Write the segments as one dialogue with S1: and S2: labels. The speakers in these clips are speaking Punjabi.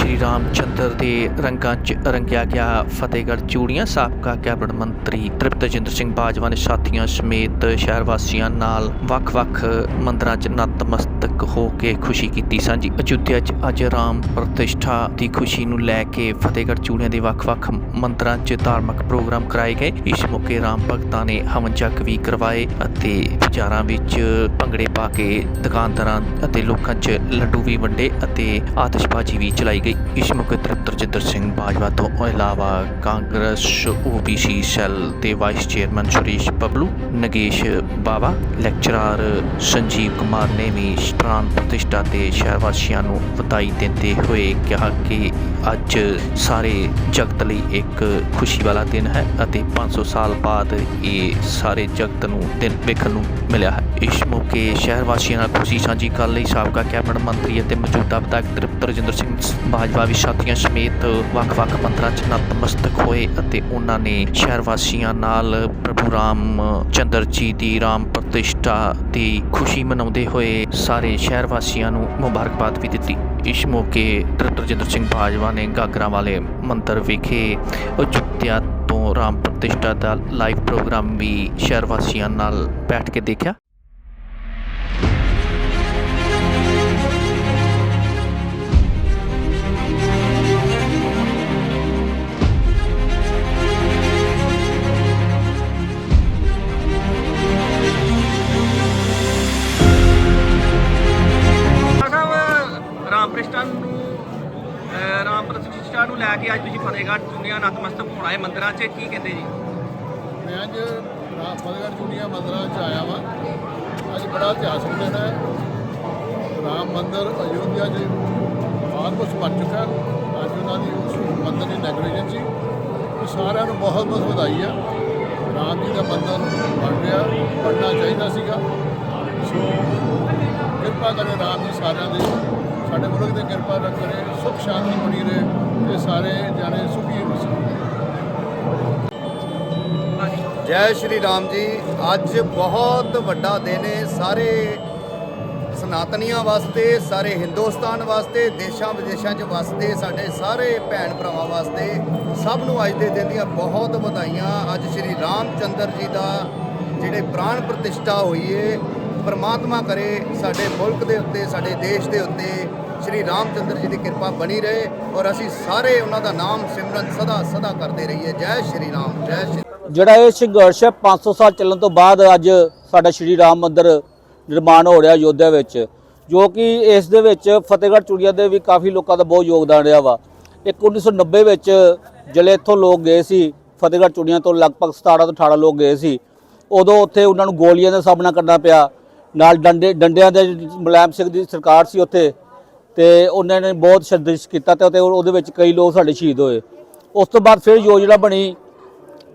S1: ਭਗਵਾਨ ਸ਼੍ਰੀ ਰਾਮਚੰਦਰ ਦੇ ਰੰਗਾਂ 'ਚ ਰੰਗਿਆ ਗਿਆ ਫਤਿਹਗੜ੍ਹ ਚੂੜੀਆਂ, ਸਾਬਕਾ ਕੈਬਨਿਟ ਮੰਤਰੀ ਤ੍ਰਿਪਤ ਤ੍ਰਿਪਤਜਿੰਦਰ ਸਿੰਘ ਬਾਜਵਾ ਨੇ ਸਾਥੀਆਂ ਸਮੇਤ ਸ਼ਹਿਰ ਵਾਸੀਆਂ ਨਾਲ ਵੱਖ-ਵੱਖ ਮੰਦਰਾਂ 'ਚ ਨਤਮਸਤਕ ਹੋ ਕੇ ਖੁਸ਼ੀ ਕੀਤੀ ਸਾਂਝੀ। ਅਯੁੱਧਿਆ 'ਚ ਅੱਜ ਰਾਮ ਪ੍ਰਤਿਸ਼ਠਾ ਦੀ ਖੁਸ਼ੀ ਨੂੰ ਲੈ ਕੇ ਫਤਿਹਗੜ੍ਹ ਚੂੜੀਆਂ ਦੇ ਵੱਖ-ਵੱਖ ਮੰਦਰਾਂ 'ਚ ਧਾਰਮਿਕ ਪ੍ਰੋਗਰਾਮ ਕਰਾਏ ਗਏ। ਇਸ ਮੌਕੇ ਰਾਮ ਭਗਤਾਂ ਨੇ ਹਵਨ ਜਗ ਵੀ ਕਰਵਾਏ ਅਤੇ ਬਾਜ਼ਾਰਾਂ ਵਿੱਚ ਭੰਗੜੇ ਪਾ ਕੇ ਦੁਕਾਨਦਾਰਾਂ ਅਤੇ ਲੋਕਾਂ 'ਚ ਲੱਡੂ ਵੀ ਵੰਡੇ ਅਤੇ ਆਤਿਸ਼ਬਾਜ਼ੀ ਵੀ ਚਲਾਈ ਗਈ। ਇਸ ਮੌਕੇ ਤ੍ਰਿਪਤਜਿੰਦਰ ਸਿੰਘ ਬਾਜਵਾ ਤੋਂ ਇਲਾਵਾ ਕਾਂਗਰਸ ਓਬੀਸੀ ਸੈੱਲ ਦੇ vice chairman Suresh Bablu, Nagesh Bawa, lecturer Sanjeev Kumar ਨੇ ਵੀ ਪ੍ਰਾਨ ਪ੍ਰਤਿਸ਼ਠਾ ਤੇ ਸ਼ਹਿਰ ਵਾਸੀਆਂ ਨੂੰ ਵਧਾਈ ਦਿੰਦੇ ਹੋਏ ਕਿਹਾ ਕਿ ਅੱਜ ਸਾਰੇ ਜਗਤ ਲਈ ਇੱਕ ਖੁਸ਼ੀ ਵਾਲਾ ਦਿਨ ਹੈ ਅਤੇ 500 ਸਾਲ ਬਾਅਦ ਇਹ ਸਾਰੇ ਜਗਤ ਨੂੰ ਦਿਨ ਵੇਖਣ ਨੂੰ ਮਿਲਿਆ ਹੈ। ਇਸ ਮੌਕੇ ਸ਼ਹਿਰ ਵਾਸੀਆਂ ਨਾਲ ਖੁਸ਼ੀ ਸਾਂਝੀ ਕਰਨ ਲਈ ਸਾਬਕਾ ਕੈਬਨਿਟ ਮੰਤਰੀ ਅਤੇ ਮੌਜੂਦਾ ਵਿਧਾਇਕ ਤ੍ਰਿਪਤ ਰਜਿੰਦਰ ਸਿੰਘ ਬਾਜਵਾ ਵੀ ਸਾਥੀਆਂ ਸਮੇਤ ਵੱਖ-ਵੱਖ ਮੰਦਰਾਂ 'ਚ ਨਤਮਸਤਕ ਹੋਏ ਅਤੇ ਉਹਨਾਂ ਨੇ ਸ਼ਹਿਰ ਵਾਸੀਆਂ ਨਾਲ ਪ੍ਰਭੂ ਰਾਮ ਚੰਦਰ ਜੀ ਦੀ ਰਾਮ ਪ੍ਰਤਿਸ਼ਠਾ ਦੀ ਖੁਸ਼ੀ ਮਨਾਉਂਦੇ ਹੋਏ ਸਾਰੇ ਸ਼ਹਿਰ ਵਾਸੀਆਂ ਨੂੰ ਮੁਬਾਰਕਬਾਦ ਵੀ ਦਿੱਤੀ। ਇਸ ਮੌਕੇ ਤ੍ਰਿਪਤ ਰਜਿੰਦਰ ਸਿੰਘ ਬਾਜਵਾ ਨੇ ਗਾਗਰਾਂ ਵਾਲੇ ਮੰਦਰ ਵਿਖੇ ਅਯੁੱਧਿਆ ਤੋਂ ਰਾਮ ਪ੍ਰਤਿਸ਼ਠਾ ਦਾ ਲਾਈਵ ਪ੍ਰੋਗਰਾਮ ਵੀ ਸ਼ਹਿਰ ਵਾਸੀਆਂ ਨਾਲ ਬੈਠ ਕੇ ਦੇਖਿਆ।
S2: ਲੈ ਕੇ ਅੱਜ ਤੁਸੀਂ ਫਤਿਹਗੜ੍ਹ ਦੁਨੀਆ ਨਤਮਸਤਕ ਹੋਣਾ ਹੈ ਮੰਦਿਰਾਂ 'ਚ, ਕੀ ਕਹਿੰਦੇ ਜੀ?
S3: ਮੈਂ ਅੱਜ ਰਾ- ਫਤਿਹਗੜ੍ਹ ਚੂੜੀਆਂ ਮੰਦਰਾਂ 'ਚ ਆਇਆ ਵਾਂ। ਅੱਜ ਬੜਾ ਇਤਿਹਾਸਕ ਦਿਨ ਹੈ ਰਾਮ ਮੰਦਿਰ ਅਯੋਧਿਆ 'ਚ ਆਲਮੋਸਟ ਬਣ ਚੁੱਕਾ ਅੱਜ ਉਹਨਾਂ ਦੀ ਉਸ ਮੰਦਿਰ ਦੀ ਨੈਗਰੀਜਨ ਸੀ। ਉਹ ਸਾਰਿਆਂ ਨੂੰ ਬਹੁਤ ਬਹੁਤ ਵਧਾਈ ਆ। ਰਾਮ ਜੀ ਦਾ ਮੰਦਿਰ ਬਣ ਰਿਹਾ ਬਣਨਾ ਚਾਹੀਦਾ ਸੀਗਾ। ਸੋ ਕਿਰਪਾ ਕਰੇ ਰਾਮ ਜੀ ਸਾਰਿਆਂ ਦੇ। ਸਾਡੇ ਮੁਲਕ ਤੇ ਕਿਰਪਾ ਰੱਖ ਕਰੇ, ਸੁਖ ਸ਼ਾਂਤੀ ਬਣੀ ਰਹੇ ਤੇ ਸਾਰੇ ਜਾਣੇ ਸੁਖੀ ਵਸਣ
S4: ਜੈ ਸ਼੍ਰੀ ਰਾਮ ਜੀ। ਅੱਜ ਬਹੁਤ ਵੱਡਾ ਦਿਨ ਹੈ। ਸਾਰੇ ਸਨਾਤਨੀਆਂ ਵਾਸਤੇ, ਸਾਰੇ ਹਿੰਦੁਸਤਾਨ ਵਾਸਤੇ, ਦੇਸ਼ਾਂ ਵਿਦੇਸ਼ਾਂ 'ਚ ਵਸਦੇ ਸਾਡੇ ਸਾਰੇ ਭੈਣ ਭਰਾਵਾਂ ਵਾਸਤੇ ਸਭ ਨੂੰ ਅੱਜ ਦੇ ਦਿਨ ਦੀਆਂ ਬਹੁਤ ਵਧਾਈਆਂ। ਅੱਜ ਸ਼੍ਰੀ ਰਾਮ ਚੰਦਰ ਜੀ ਦਾ ਜਿਹੜੇ ਪ੍ਰਾਣ ਪ੍ਰਤਿਸ਼ਠਾ ਹੋਈ ਏ ਪਰਮਾਤਮਾ ਕਰੇ, ਸਾਡੇ ਮੁਲਕ ਦੇ ਉੱਤੇ, ਸਾਡੇ ਦੇਸ਼ ਦੇ ਉੱਤੇ ਸ਼੍ਰੀ ਰਾਮਚੰਦਰ ਜੀ ਦੀ ਕਿਰਪਾ ਬਣੀ ਰਹੇ ਔਰ ਅਸੀਂ ਸਾਰੇ ਉਹਨਾਂ ਦਾ ਨਾਮ ਸਿਮਰਨ ਸਦਾ ਸਦਾ ਕਰਦੇ ਰਹੀਏ। ਜੈ ਸ਼੍ਰੀ ਰਾਮ, ਜੈ ਸ਼੍ਰੀ
S5: ਜਿਹੜਾ ਇਹ ਸੰਘਰਸ਼ ਹੈ 500 ਸਾਲ ਚੱਲਣ ਤੋਂ ਬਾਅਦ ਅੱਜ ਸਾਡਾ ਸ਼੍ਰੀ ਰਾਮ ਮੰਦਿਰ ਨਿਰਮਾਣ ਹੋ ਰਿਹਾ ਯੋਧਿਆ ਵਿੱਚ, ਜੋ ਕਿ ਇਸ ਦੇ ਵਿੱਚ ਫਤਿਹਗੜ੍ਹ ਚੂੜੀਆਂ ਦੇ ਵੀ ਕਾਫੀ ਲੋਕਾਂ ਦਾ ਬਹੁਤ ਯੋਗਦਾਨ ਰਿਹਾ ਵਾ। ਇੱਕ 1990 ਵਿੱਚ ਜਿਹੜੇ ਇੱਥੋਂ ਲੋਕ ਗਏ ਸੀ, ਫਤਿਹਗੜ੍ਹ ਚੂੜੀਆਂ ਤੋਂ ਲਗਭਗ 17 ਤੋਂ 18 ਲੋਕ ਗਏ ਸੀ, ਉਦੋਂ ਉੱਥੇ ਉਹਨਾਂ ਨੂੰ ਗੋਲੀਆਂ ਦਾ ਸਾਹਮਣਾ ਕਰਨਾ ਪਿਆ। ਨਾਲ ਡੰਡੇ, ਡੰਡਿਆਂ ਦੇ ਮੁਲਾਇਮ ਸਿੰਘ ਦੀ ਸਰਕਾਰ ਸੀ ਉੱਥੇ ਤੇ ਉਹਨਾਂ ਨੇ ਬਹੁਤ ਸੰਘਰਸ਼ ਕੀਤਾ ਤੇ ਉਹਦੇ- ਵਿੱਚ ਕਈ ਲੋਕ ਸਾਡੇ ਸ਼ਹੀਦ ਹੋਏ। ਉਸ ਤੋਂ ਬਾਅਦ ਫਿਰ ਯੋਜਨਾ ਬਣੀ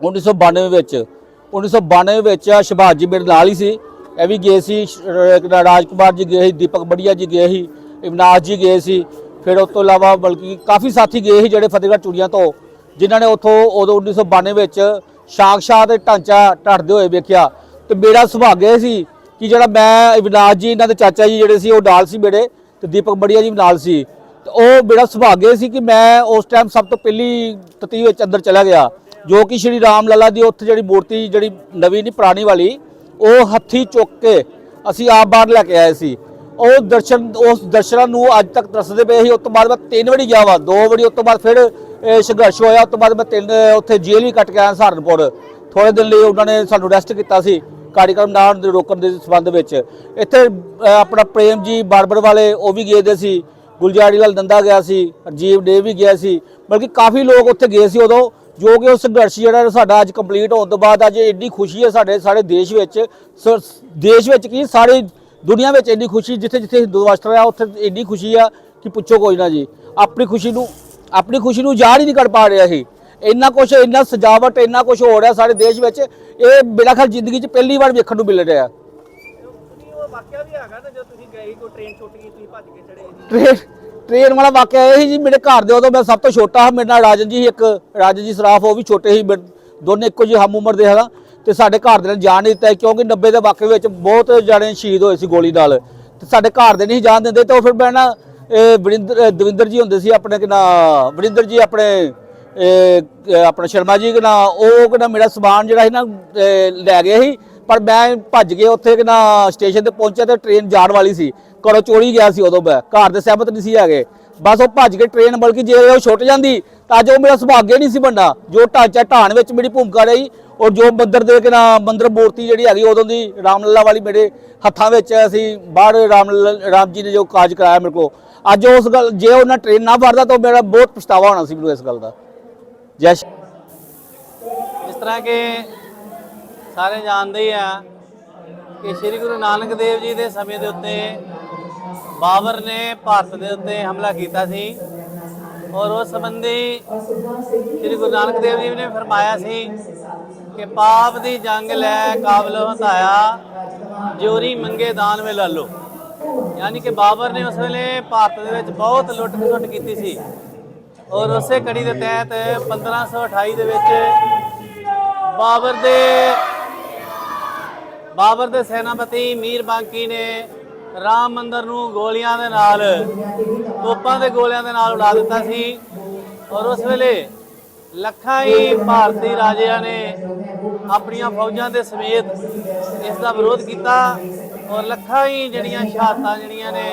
S5: 1992 ਵਿੱਚ। 1992 ਵਿੱਚ ਸ਼ਿਵਾਜੀ ਜੀ ਮੇਰੇ ਨਾਲ ਹੀ ਸੀ। ਇਹ ਵੀ ਗਏ ਸੀ, ਸ਼- ਰ- ਰਾਜਕੁਮਾਰ ਜੀ ਗਏ ਸੀ, ਦੀਪਕ ਬੜੀਆ ਜੀ ਗਏ ਸੀ ਇਮਨਾਜ ਜੀ ਗਏ ਸੀ। ਫਿਰ ਉਸ ਤੋਂ ਇਲਾਵਾ ਬਲਕਿ ਕਾਫੀ ਸਾਥੀ ਗਏ ਸੀ ਜਿਹੜੇ ਫਤਿਹਗੜ੍ਹ ਚੂੜੀਆਂ ਤੋਂ, ਜਿਨ੍ਹਾਂ ਨੇ ਉੱਥੋਂ ਉਦੋਂ 1992 ਵਿੱਚ ਸਾਕਸ਼ਾਤ ਇਹ ਢਾਂਚਾ ਢੜਦੇ ਹੋਏ ਵੇਖਿਆ। ਤੇ ਮੇਰਾ ਸੁਭਾਗ ਇਹ ਸੀ ਕਿ ਜਿਹੜਾ ਮੈਂ ਇਮਨਾਜ ਜੀ ਇਹਨਾਂ ਦੇ ਚਾਚਾ ਜੀ ਜਿਹੜੇ ਸੀ, ਉਹ ਨਾਲ ਸੀ ਮੇਰੇ ਤੇ ਦੀਪਕ ਬੜੀਆ ਜੀ ਨਾਲ ਸੀ। ਤੇ ਉਹ ਮੇਰਾ ਸੁਭਾਗਿਆ ਸੀ ਕਿ ਮੈਂ ਉਸ ਟਾਈਮ ਸਭ ਤੋਂ ਪਹਿਲੀ ਤਤੀ ਵਿੱਚ ਅੰਦਰ ਚਲਾ ਗਿਆ, ਜੋ ਕਿ ਸ਼੍ਰੀ ਰਾਮ ਲੱਲਾ ਦੀ ਉੱਥੇ ਜਿਹੜੀ ਮੂਰਤੀ, ਜਿਹੜੀ ਨਵੀਂ ਨਹੀਂ ਪੁਰਾਣੀ ਵਾਲੀ, ਉਹ ਹੱਥੀ ਚੁੱਕ ਕੇ ਅਸੀਂ ਆਪ ਬਾਹਰ ਲੈ ਕੇ ਆਏ ਸੀ। ਉਹ ਦਰਸ਼ਨ, ਉਸ ਦਰਸ਼ਨਾਂ ਨੂੰ ਅੱਜ ਤੱਕ ਦੱਸਦੇ ਪਏ ਸੀ। ਉਸ ਤੋਂ ਬਾਅਦ ਮੈਂ ਤਿੰਨ ਵਾਰੀ ਗਿਆ ਵਾ, ਦੋ ਵਾਰੀ, ਉਸ ਤੋਂ ਬਾਅਦ ਫਿਰ ਸੰਘਰਸ਼ ਹੋਇਆ। ਉਸ ਤੋਂ ਬਾਅਦ ਮੈਂ ਤਿੰਨ, ਉੱਥੇ ਜੇਲ੍ਹ ਵੀ ਕੱਟ ਕੇ ਆਇਆ ਸਹਾਰਨਪੁਰ। ਥੋੜੇ ਦਿਨ ਲਈ ਉਹਨਾਂ ਨੇ ਸਾਨੂੰ ਰੈਸਟ ਕੀਤਾ ਸੀ। ਕਾਰਿਕਰਮ ਨਾ ਰੋਕਣ ਦੇ ਸੰਬੰਧ ਵਿੱਚ। ਇੱਥੇ ਆਪਣਾ ਪ੍ਰੇਮ ਜੀ ਬਾਰਬਰ ਵਾਲੇ, ਉਹ ਵੀ ਗਏ ਦੇ ਸੀ। ਗੁਲਜਾਰੀ ਲਾਲ ਨੰਦਾ ਗਿਆ ਸੀ। ਰਜੀਵ ਡੇ ਵੀ ਗਿਆ ਸੀ। ਬਲਕਿ ਕਾਫੀ ਲੋਕ ਉੱਥੇ ਗਏ ਸੀ ਉਦੋਂ, ਜੋ ਕਿ ਉਹ ਸੰਘਰਸ਼ ਜਿਹੜਾ ਸਾਡਾ ਅੱਜ ਕੰਪਲੀਟ ਹੋਣ ਤੋਂ ਬਾਅਦ ਅੱਜ ਇੰਨੀ ਖੁਸ਼ੀ ਹੈ ਸਾਡੇ ਸਾਰੇ ਦੇਸ਼ ਵਿੱਚ। ਸ- ਦੇਸ਼ ਵਿੱਚ ਕੀ ਸਾਰੀ ਦੁਨੀਆ ਵਿੱਚ ਇੰਨੀ ਖੁਸ਼ੀ, ਜਿੱਥੇ ਜਿੱਥੇ ਹਿੰਦੂ ਰਾਸ਼ਟਰ ਆ, ਉੱਥੇ ਇੰਨੀ ਖੁਸ਼ੀ ਆ ਕਿ ਪੁੱਛੋ ਕੋਈ ਨਾ ਜੀ। ਆਪਣੀ ਖੁਸ਼ੀ ਨੂੰ, ਆਪਣੀ ਖੁਸ਼ੀ ਨੂੰ ਯਾਦ ਹੀ ਨਹੀਂ ਕਰ ਪਾ ਰਿਹਾ ਸੀ ਇੰਨਾ ਕੁਝ ਇੰਨਾ ਸਜਾਵਟ, ਇੰਨਾ ਕੁਝ ਹੋ ਰਿਹਾ ਸਾਡੇ ਦੇਸ਼ ਵਿੱਚ, ਇਹ ਮੇਰਾ ਖਿਆਲ ਜ਼ਿੰਦਗੀ 'ਚ ਪਹਿਲੀ ਵਾਰ ਵੇਖਣ ਨੂੰ ਮਿਲ ਰਿਹਾ।
S2: ਵਾਕਿਆ ਵੀ ਹੈਗਾ ਨਾ ਜਦੋਂ ਤੁਸੀਂ ਗਏ ਕੋਈ ਟ੍ਰੇਨ ਛੁੱਟ ਗਈ ਤੁਸੀਂ ਭੱਜ ਕੇ ਚੜੇ
S5: ਟ੍ਰੇਨ ਟ੍ਰੇਨ ਵਾਲਾ ਵਾਕਿਆ ਇਹ ਸੀ ਜੀ, ਮੇਰੇ ਘਰ ਦੇ ਉਦੋਂ ਮੈਂ ਸਭ ਤੋਂ ਛੋਟਾ ਮੇਰੇ ਨਾਲ ਰਾਜਨ ਜੀ ਸੀ ਇੱਕ, ਰਾਜਨ ਜੀ ਸਰਾਫ, ਉਹ ਵੀ ਛੋਟੇ ਸੀ ਮੇਰੇ- ਦੋਨੇ ਇੱਕੋ ਜਿਹੇ ਹਮ ਉਮਰ ਦੇ ਹੈਗਾ ਤੇ ਸਾਡੇ ਘਰ ਦੇ ਨੇ ਜਾਣ ਨਹੀਂ ਦਿੱਤਾ, ਕਿਉਂਕਿ 90 ਦੇ ਵਾਕਿਆ ਵਿੱਚ ਬਹੁਤ ਜਾਣੇ ਸ਼ਹੀਦ ਹੋਏ ਸੀ ਗੋਲੀ ਨਾਲ, ਤੇ ਸਾਡੇ ਘਰ ਦੇ ਨਹੀਂ ਜਾਣ ਦਿੰਦੇ, ਤੇ ਉਹ ਫਿਰ ਮੈਂ ਨਾ, ਇਹ ਵਰਿੰਦਰ ਦਵਿੰਦਰ ਜੀ ਹੁੰਦੇ ਸੀ, ਆਪਣੇ ਕਿ ਨਾ ਵਰਿੰਦਰ ਜੀ ਆਪਣੇ ਆਪਣਾ ਸ਼ਰਮਾ ਜੀ ਕਿ ਨਾ ਉਹ ਕਿ ਮੇਰਾ ਸਮਾਨ ਜਿਹੜਾ ਸੀ ਨਾ ਲੈ ਗਏ ਸੀ, ਪਰ ਮੈਂ ਭੱਜ ਕੇ ਉੱਥੇ ਕਿ ਨਾ ਸਟੇਸ਼ਨ ਤੇ ਪਹੁੰਚਿਆ ਤੇ ਟ੍ਰੇਨ ਜਾਣ ਵਾਲੀ ਸੀ। ਘਰੋਂ ਚੋਰੀ ਗਿਆ ਸੀ ਉਦੋਂ ਮੈਂ, ਘਰ ਦੇ ਸਹਿਮਤ ਨਹੀਂ ਸੀ ਹੈਗੇ। ਬਸ ਉਹ ਭੱਜ ਕੇ ਟ੍ਰੇਨ ਬਲਕਿ ਜੇ ਉਹ ਛੁੱਟ ਜਾਂਦੀ, ਤਾਂ ਅੱਜ ਉਹ ਮੇਰਾ ਸੁਭਾਗਿਆ ਨਹੀਂ ਸੀ ਬਣਨਾ। ਜੋ ਢਾਂਚਾ ਢਾਣ ਵਿੱਚ ਮੇਰੀ ਭੂਮਿਕਾ ਰਹੀ, ਔਰ ਜੋ ਮੰਦਰ ਦੇ ਕਿ ਨਾ ਮੰਦਰ ਮੂਰਤੀ ਜਿਹੜੀ ਹੈਗੀ ਉਦੋਂ ਦੀ ਰਾਮਲਲਾ ਵਾਲੀ ਮੇਰੇ ਹੱਥਾਂ ਵਿੱਚ ਅਸੀਂ ਬਾਹਰ ਰਾਮ ਰਾਮ ਜੀ ਨੇ ਜੋ ਕਾਜ ਕਰਾਇਆ ਮੇਰੇ ਕੋ ਅੱਜ ਉਸ ਗੱਲ, ਜੇ ਉਹਨਾਂ ਟ੍ਰੇਨ ਨਾ ਫੜਦਾ ਤਾਂ ਮੇਰਾ ਬਹੁਤ ਪਛਤਾਵਾ ਹੋਣਾ ਸੀ ਮੈਨੂੰ ਇਸ ਗੱਲ ਦਾ। ਜੈ ਸ਼੍ਰੀ
S6: ਜਿਸ ਤਰ੍ਹਾਂ ਕਿ ਸਾਰੇ ਜਾਣਦੇ ਹੀ ਆ ਕਿ ਸ੍ਰੀ ਗੁਰੂ ਨਾਨਕ ਦੇਵ ਜੀ ਦੇ ਸਮੇਂ ਦੇ ਉੱਤੇ ਬਾਬਰ ਨੇ ਭਾਰਤ ਦੇ ਉੱਤੇ ਹਮਲਾ ਕੀਤਾ ਸੀ ਔਰ ਉਸ ਸੰਬੰਧੀ ਸ੍ਰੀ ਗੁਰੂ ਨਾਨਕ ਦੇਵ ਜੀ ਨੇ ਫਰਮਾਇਆ ਸੀ ਕਿ ਪਾਪ ਦੀ ਜੰਗ ਲੈ ਕਾਬਲ ਹਤਾਇਆ ਜੋਰੀ ਮੰਗੇ ਦਾਨ ਵੇ ਲਾਲੋ ਯਾਨੀ ਕਿ ਬਾਬਰ ਨੇ ਉਸ ਵੇਲੇ ਭਾਰਤ ਦੇ ਵਿੱਚ ਬਹੁਤ ਲੁੱਟ ਖਸੁੱਟ ਕੀਤੀ ਸੀ। ਔਰ ਉਸੇ ਕੜੀ ਦੇ ਤਹਿਤ 1528 ਦੇ ਵਿੱਚ ਬਾਬਰ ਦੇ ਬਾਬਰ ਦੇ ਸੈਨਾਪਤੀ ਮੀਰ ਬਾਂਕੀ ਨੇ ਰਾਮ ਮੰਦਰ ਨੂੰ ਗੋਲੀਆਂ ਦੇ ਨਾਲ, ਤੋਪਾਂ ਦੇ ਗੋਲਿਆਂ ਦੇ ਨਾਲ ਉਡਾ ਦਿੱਤਾ ਸੀ। ਔਰ ਉਸ ਵੇਲੇ ਲੱਖਾਂ ਹੀ ਭਾਰਤੀ ਰਾਜਿਆਂ ਨੇ ਆਪਣੀਆਂ ਫੌਜਾਂ ਦੇ ਸਮੇਤ ਇਸ ਦਾ ਵਿਰੋਧ ਕੀਤਾ। ਔਰ ਲੱਖਾਂ ਹੀ ਜਿਹੜੀਆਂ ਸ਼ਹਾਦਤਾਂ ਜਿਹੜੀਆਂ ਨੇ,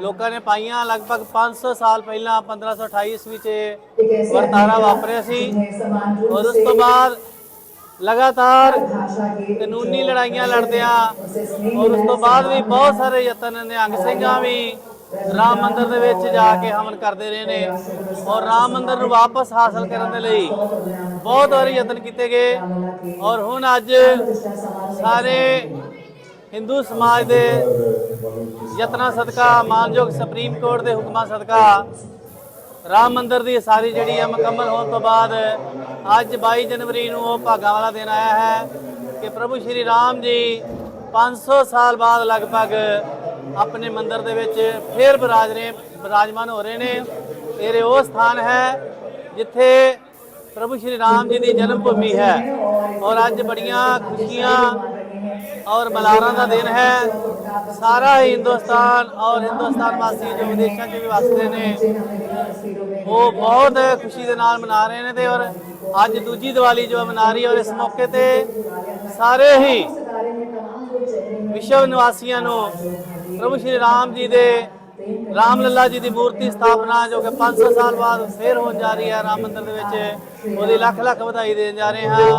S6: ਲੋਕਾਂ ਨੇ ਪਾਈਆਂ। ਲਗਭਗ 500 ਸਾਲ ਪਹਿਲਾਂ 1528 ਈਸਵੀ 'ਚ ਵਰਤਾਰਾ ਵਾਪਰਿਆ ਸੀ। ਔਰ ਉਸ ਤੋਂ ਬਾਅਦ ਲਗਾਤਾਰ ਕਾਨੂੰਨੀ ਲੜਾਈਆਂ ਲੜਦਿਆਂ ਔਰ ਉਸ ਤੋਂ ਬਾਅਦ ਵੀ ਬਹੁਤ ਸਾਰੇ ਯਤਨ ਨਿਹੰਗ ਸਿੰਘਾਂ ਵੀ ਰਾਮ ਮੰਦਰ ਦੇ ਵਿੱਚ ਜਾ ਕੇ ਹਮਨ ਕਰਦੇ ਰਹੇ ਨੇ। ਔਰ ਰਾਮ ਮੰਦਰ ਨੂੰ ਵਾਪਸ ਹਾਸਲ ਕਰਨ ਦੇ ਲਈ ਬਹੁਤ ਵਾਰੀ ਯਤਨ ਕੀਤੇ ਗਏ। ਔਰ ਹੁਣ ਅੱਜ ਸਾਰੇ ਹਿੰਦੂ ਸਮਾਜ ਦੇ ਯਤਨਾਂ ਸਦਕਾ, ਮਾਨਯੋਗ ਸੁਪਰੀਮ ਕੋਰਟ ਦੇ ਹੁਕਮਾਂ ਸਦਕਾ, ਰਾਮ ਮੰਦਰ ਦੀ ਸਾਰੀ ਜਿਹੜੀ ਹੈ ਮੁਕੰਮਲ ਹੋਣ ਤੋਂ ਬਾਅਦ ਅੱਜ 22 ਜਨਵਰੀ ਨੂੰ ਉਹ ਭਾਗਾਂ ਵਾਲਾ ਦਿਨ ਆਇਆ ਹੈ ਕਿ ਪ੍ਰਭੂ ਸ਼੍ਰੀ ਰਾਮ ਜੀ 500 ਸਾਲ ਬਾਅਦ ਲਗਭਗ ਆਪਣੇ ਮੰਦਰ ਦੇ ਵਿੱਚ ਫੇਰ ਬਿਰਾਜ ਰਹੇ, ਬਿਰਾਜਮਾਨ ਹੋ ਰਹੇ ਨੇ। ਇਹ ਉਹ ਸਥਾਨ ਹੈ ਜਿੱਥੇ ਪ੍ਰਭੂ ਸ਼੍ਰੀ ਰਾਮ ਜੀ ਦੀ ਜਨਮ ਭੂਮੀ ਹੈ। ਔਰ ਅੱਜ ਬੜੀਆਂ ਖੁਸ਼ੀਆਂ ਔਰ ਮਲਾਰਾਂ ਦਾ ਦਿਨ ਹੈ। ਸਾਰਾ ਹੀ ਹਿੰਦੁਸਤਾਨ ਔਰ ਹਿੰਦੁਸਤਾਨ ਵਾਸੀ ਜੋ ਵਿਦੇਸ਼ਾਂ 'ਚ ਵੀ ਵਸਦੇ ਨੇ, ਉਹ ਬਹੁਤ ਖੁਸ਼ੀ ਦੇ ਨਾਲ ਮਨਾ ਰਹੇ ਨੇ ਤੇ ਔਰ ਅੱਜ ਦੂਜੀ ਦੀਵਾਲੀ ਜੋ ਮਨਾ ਰਹੀ ਔਰ ਇਸ ਮੌਕੇ ਤੇ ਸਾਰੇ ਹੀ ਵਿਸ਼ਵ ਨਿਵਾਸੀਆਂ ਨੂੰ ਪ੍ਰਭੂ ਸ਼੍ਰੀ ਰਾਮ ਜੀ ਦੇ, ਰਾਮ ਲੱਲਾ ਜੀ ਦੀ ਮੂਰਤੀ ਸਥਾਪਨਾ ਜੋ ਕਿ 500 ਸਾਲ ਬਾਅਦ ਫੇਰ ਹੋਣ ਜਾ ਰਹੀ ਹੈ, ਰਾਮ ਮੰਦਰ ਦੇ ਵਿੱਚ ਉਹਦੀ ਲੱਖ ਲੱਖ ਵਧਾਈ ਦੇਣ ਜਾ ਰਹੇ ਹਾਂ।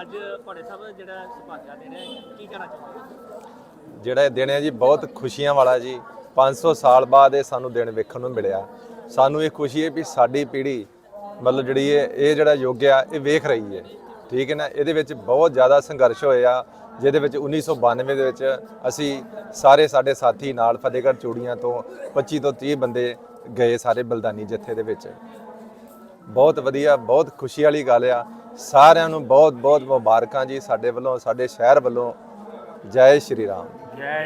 S6: ਅੱਜ ਤੁਹਾਡੇ ਸਭ ਜਿਹੜਾ ਸੁਭਾਗਾ ਦੇ ਰਹੇ ਕੀ ਕਹਿਣਾ ਚਾਹੁੰਦੇ
S7: ਜਿਹੜਾ ਇਹ ਦਿਨ ਹੈ ਜੀ, ਬਹੁਤ ਖੁਸ਼ੀਆਂ ਵਾਲਾ ਜੀ। 500 ਸਾਲ ਬਾਅਦ ਇਹ ਸਾਨੂੰ ਦਿਨ ਵੇਖਣ ਨੂੰ ਮਿਲਿਆ। ਸਾਨੂੰ ਇਹ ਖੁਸ਼ੀ ਹੈ ਵੀ ਸਾਡੀ ਪੀੜ੍ਹੀ, ਮਤਲਬ ਜਿਹੜੀ ਇਹ ਇਹ ਜਿਹੜਾ ਯੁੱਗ ਆ, ਇਹ ਵੇਖ ਰਹੀ ਹੈ। ਠੀਕ ਹੈ ਨਾ? ਇਹਦੇ ਵਿੱਚ ਬਹੁਤ ਜ਼ਿਆਦਾ ਸੰਘਰਸ਼ ਹੋਇਆ ਜਿਹਦੇ ਵਿੱਚ 1992 ਦੇ ਵਿੱਚ ਅਸੀਂ ਸਾਰੇ ਸਾਡੇ ਸਾਥੀ ਨਾਲ ਫਤਿਹਗੜ੍ਹ ਚੂੜੀਆਂ ਤੋਂ 25 ਤੋਂ 30 ਬੰਦੇ ਗਏ ਸਾਰੇ ਬਲਦਾਨੀ ਜੱਥੇ ਦੇ ਵਿੱਚ। ਬਹੁਤ ਵਧੀਆ, ਬਹੁਤ ਖੁਸ਼ੀ ਵਾਲੀ ਗੱਲ ਆ। ਸਾਰਿਆਂ ਨੂੰ ਬਹੁਤ ਬਹੁਤ ਮੁਬਾਰਕਾਂ ਜੀ ਸਾਡੇ ਵੱਲੋਂ ਸਾਡੇ ਸ਼ਹਿਰ ਵੱਲੋਂ। ਜੈ ਸ਼੍ਰੀ ਰਾਮ।